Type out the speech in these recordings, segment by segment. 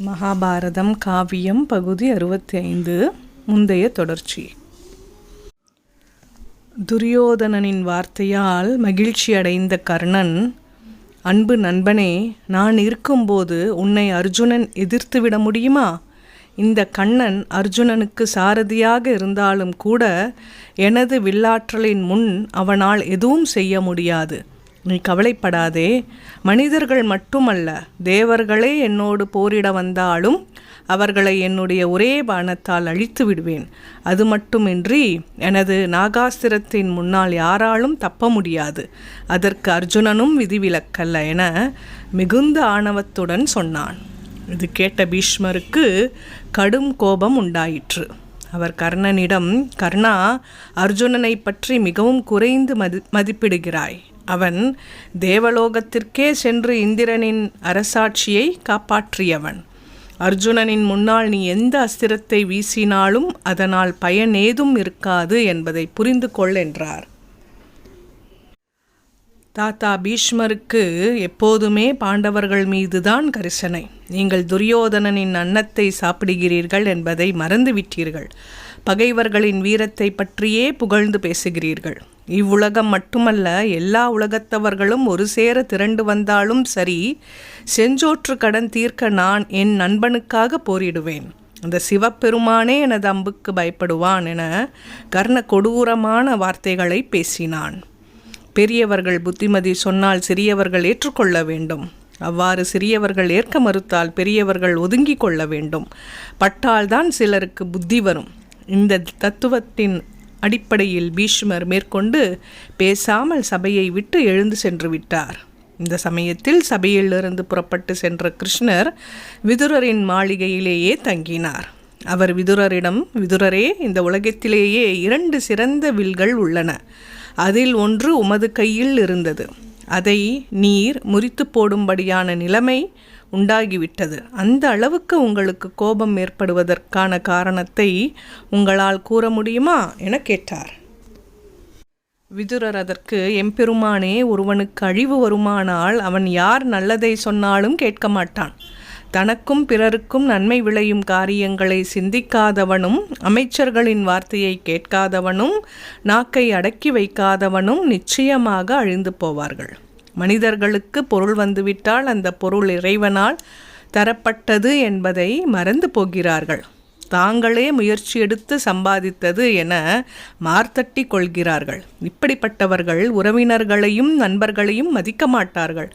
மகாபாரதம் காவியம் பகுதி அறுபத்தி ஐந்து முந்தைய தொடர்ச்சி. துரியோதனனின் வார்த்தையால் மகிழ்ச்சி அடைந்த கர்ணன் அன்பு நண்பனே நான் இருக்கும்போது உன்னை அர்ஜுனன் எதிர்த்துவிட முடியுமா? இந்த கண்ணன் அர்ஜுனனுக்கு சாரதியாக இருந்தாலும் கூட எனது வில்லாற்றலின் முன் அவனால் எதுவும் செய்ய முடியாது. நீ கவலைப்படாதே. மனிதர்கள் மட்டுமல்ல தேவர்களே என்னோடு போரிட வந்தாலும் அவர்களை என்னுடைய ஒரே பானத்தால் அழித்து விடுவேன். அது மட்டுமின்றி எனது நாகாஸ்திரத்தின் முன்னால் யாராலும் தப்ப முடியாது. அதற்கு அர்ஜுனனும் விதிவிலக்கல்ல என மிகுந்த ஆணவத்துடன் சொன்னான். இது கேட்ட பீஷ்மருக்கு கடும் கோபம் உண்டாயிற்று. அவர் கர்ணனிடம் கர்ணா அர்ஜுனனை பற்றி மிகவும் குறைந்து மதி மதிப்பிடுகிறாய். அவன் தேவலோகத்திற்கே சென்று இந்திரனின் அரசாட்சியை காப்பாற்றியவன். அர்ஜுனனின் முன்னால் நீ எந்த அஸ்திரத்தை வீசினாலும் அதனால் பயன் ஏதும் இருக்காது என்பதை புரிந்து கொள் என்றார். தாத்தா பீஷ்மருக்கு எப்போதுமே பாண்டவர்கள் மீதுதான் கரிசனை. நீங்கள் துரியோதனனின் அன்னத்தை சாப்பிடுகிறீர்கள் என்பதை மறந்துவிட்டீர்கள். பகைவர்களின் வீரத்தை பற்றியே புகழ்ந்து பேசுகிறீர்கள். இவ்வுலகம் மட்டுமல்ல எல்லா உலகத்தவர்களும் ஒரு சேர திரண்டு வந்தாலும் சரி செஞ்சோற்று கடன் தீர்க்க நான் என் நண்பனுக்காக போரிடுவேன். அந்த சிவபெருமானே எனது அம்புக்கு பயப்படுவான் என கர்ண கொடூரமான வார்த்தைகளை பேசினான். பெரியவர்கள் புத்திமதி சொன்னால் சிறியவர்கள் ஏற்றுக்கொள்ள வேண்டும். அவ்வாறு சிறியவர்கள் ஏற்க மறுத்தால் பெரியவர்கள் ஒதுங்கிக் கொள்ள வேண்டும். பட்டால்தான் சிலருக்கு புத்தி வரும். இந்த தத்துவத்தின் அடிப்படையில் பீஷ்மர் மேற்கொண்டு பேசாமல் சபையை விட்டு எழுந்து சென்று விட்டார். இந்த சமயத்தில் சபையிலிருந்து புறப்பட்டு சென்ற கிருஷ்ணர் விதுரரின் மாளிகையிலேயே தங்கினார். அவர் விதுரரிடம் விதுரரே இந்த உலகத்திலேயே இரண்டு சிறந்த வில்கள் உள்ளன. அதில் ஒன்று உமது கையில் இருந்தது. அதை நீர் முறித்து போடும்படியான நிலைமை உண்டாகிவிட்டது. அந்த அளவுக்கு உங்களுக்கு கோபம் ஏற்படுவதற்கான காரணத்தை உங்களால் கூற முடியுமா? என கேட்டார். விதுரர் அதற்கு எம்பெருமானே ஒருவனுக்கு அழிவு வருமானால் அவன் யார் நல்லதை சொன்னாலும் கேட்க மாட்டான். தனக்கும் பிறருக்கும் நன்மை விளையும் காரியங்களை சிந்திக்காதவனும் அமைச்சர்களின் வார்த்தையை கேட்காதவனும் நாக்கை அடக்கி வைக்காதவனும் நிச்சயமாக அழிந்து போவார்கள். மனிதர்களுக்கு பொருள் வந்துவிட்டால் அந்த பொருள் இறைவனால் தரப்பட்டது என்பதை மறந்து போகிறார்கள். தாங்களே முயற்சி எடுத்து சம்பாதித்தது என மார்த்தட்டி கொள்கிறார்கள். இப்படிப்பட்டவர்கள் உறவினர்களையும் நண்பர்களையும் மதிக்க மாட்டார்கள்.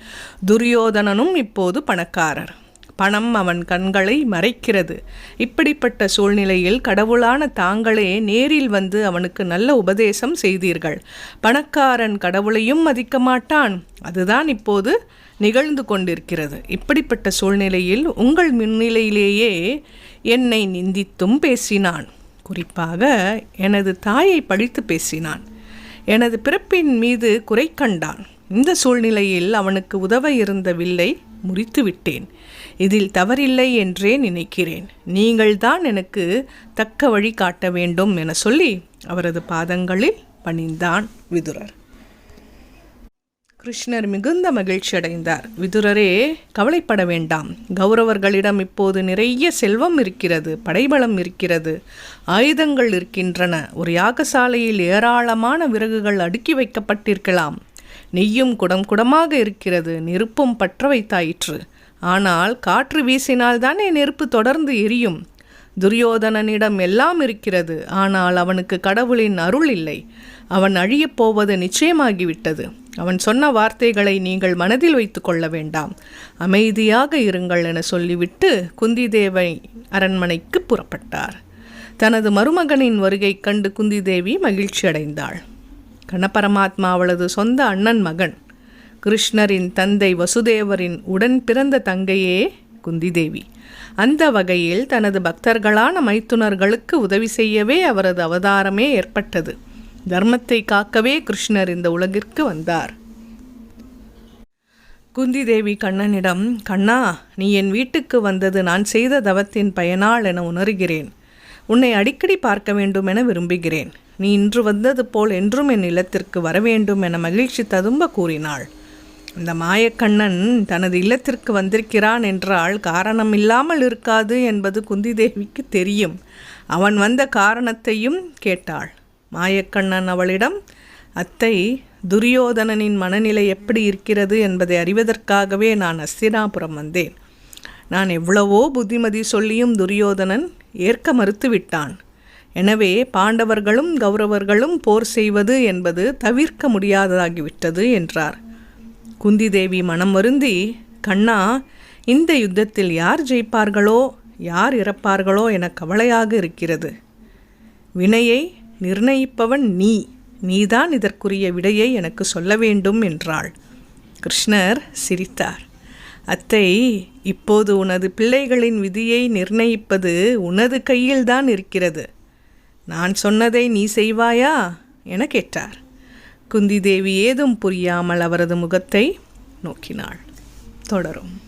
துரியோதனனும் இப்போது பணக்காரர். பணம் அவன் கண்களை மறைக்கிறது. இப்படிப்பட்ட சூழ்நிலையில் கடவுளான தாங்களே நேரில் வந்து அவனுக்கு நல்ல உபதேசம் செய்தீர்கள். பணக்காரன் கடவுளையும் மதிக்க மாட்டான் அதுதான் இப்போது நிகழ்ந்து கொண்டிருக்கிறது. இப்படிப்பட்ட சூழ்நிலையில் உங்கள் முன்னிலையிலேயே என்னை நிந்தித்தும் பேசினான். குறிப்பாக எனது தாயை பழித்து பேசினான். எனது பிறப்பின் மீது குறை கண்டான். இந்த சூழ்நிலையில் அவனுக்கு உதவ இருந்த வில்லை முறித்து விட்டேன் இதில் தவறில்லை என்றே நினைக்கிறேன். நீங்கள்தான் எனக்கு தக்க வழி காட்ட வேண்டும் என சொல்லி அவரது பாதங்களில் பணிந்தான் விதுரர். கிருஷ்ணர் மிகுந்த மகிழ்ச்சி அடைந்தார். விதுரரே கவலைப்பட வேண்டாம். கௌரவர்களிடம் இப்போது நிறைய செல்வம் இருக்கிறது படைபலம் இருக்கிறது. ஆயுதங்கள் இருக்கின்றன. ஒரு யாகசாலையில் ஏராளமான விறகுகள் அடுக்கி வைக்கப்பட்டிருக்கலாம். நெய்யும் குடம் குடமாக இருக்கிறது. நெருப்பும் பற்ற வைத்தாயிற்று. ஆனால் காற்று வீசினால் தானே நெருப்பு தொடர்ந்து எரியும்? துரியோதனனிடம் எல்லாம் இருக்கிறது. ஆனால் அவனுக்கு கடவுளின் அருள் இல்லை. அவன் அழியப் போவது நிச்சயமாகிவிட்டது. அவன் சொன்ன வார்த்தைகளை நீங்கள் மனதில் வைத்து கொள்ள வேண்டாம். அமைதியாக இருங்கள் என சொல்லிவிட்டு குந்திதேவை அரண்மனைக்கு புறப்பட்டார். தனது மருமகனின் வருகை கண்டு குந்திதேவி மகிழ்ச்சி அடைந்தாள் கணபரமாத்மா அவளது சொந்த அண்ணன் மகன். கிருஷ்ணரின் தந்தை வசுதேவரின் உடன் பிறந்த தங்கையே குந்திதேவி. அந்த வகையில் தனது பக்தர்களான மைத்துனர்களுக்கு உதவி செய்யவே அவரது அவதாரமே ஏற்பட்டது. தர்மத்தை காக்கவே கிருஷ்ணர் இந்த உலகிற்கு வந்தார். குந்திதேவி கண்ணனிடம் கண்ணா நீ என் வீட்டுக்கு வந்தது நான் செய்த தவத்தின் பயனாள் என உணர்கிறேன். உன்னை அடிக்கடி பார்க்க வேண்டும் என விரும்புகிறேன். நீ இன்று வந்தது போல் என்றும் என் இல்லத்திற்கு வரவேண்டும் என மகிழ்ச்சி ததும்ப கூறினாள். இந்த மாயக்கண்ணன் தனது இல்லத்திற்கு வந்திருக்கிறான் என்றால் காரணம் இல்லாமல் இருக்காது என்பது குந்தி தேவிக்கு தெரியும். அவன் வந்த காரணத்தையும் கேட்டாள். மாயக்கண்ணன் அவளிடம் அத்தை துரியோதனனின் மனநிலை எப்படி இருக்கிறது என்பதை அறிவதற்காகவே நான் அஸ்தினாபுரம் வந்தேன். நான் எவ்வளவோ புத்திமதி சொல்லியும் துரியோதனன் ஏற்க மறுத்துவிட்டான். எனவே பாண்டவர்களும் கௌரவர்களும் போர் செய்வது என்பது தவிர்க்க முடியாததாகிவிட்டது என்றார். குந்தி தேவி மனம் வருந்தி கண்ணா இந்த யுத்தத்தில் யார் ஜெயிப்பார்களோ யார் இறப்பார்களோ என கவலையாக இருக்கிறது. வினையை நிர்ணயிப்பவன் நீ நீதான் இதற்குரிய விடையை எனக்கு சொல்ல வேண்டும் என்றாள். கிருஷ்ணர் சிரித்தார். அத்தை இப்போது உனது பிள்ளைகளின் விதியை நிர்ணயிப்பது உனது கையில்தான் இருக்கிறது. நான் சொன்னதை நீ செய்வாயா? என கேட்டார். குந்தி தேவி ஏதும் புரியாமல் அவரது முகத்தை நோக்கினாள். தொடரும்.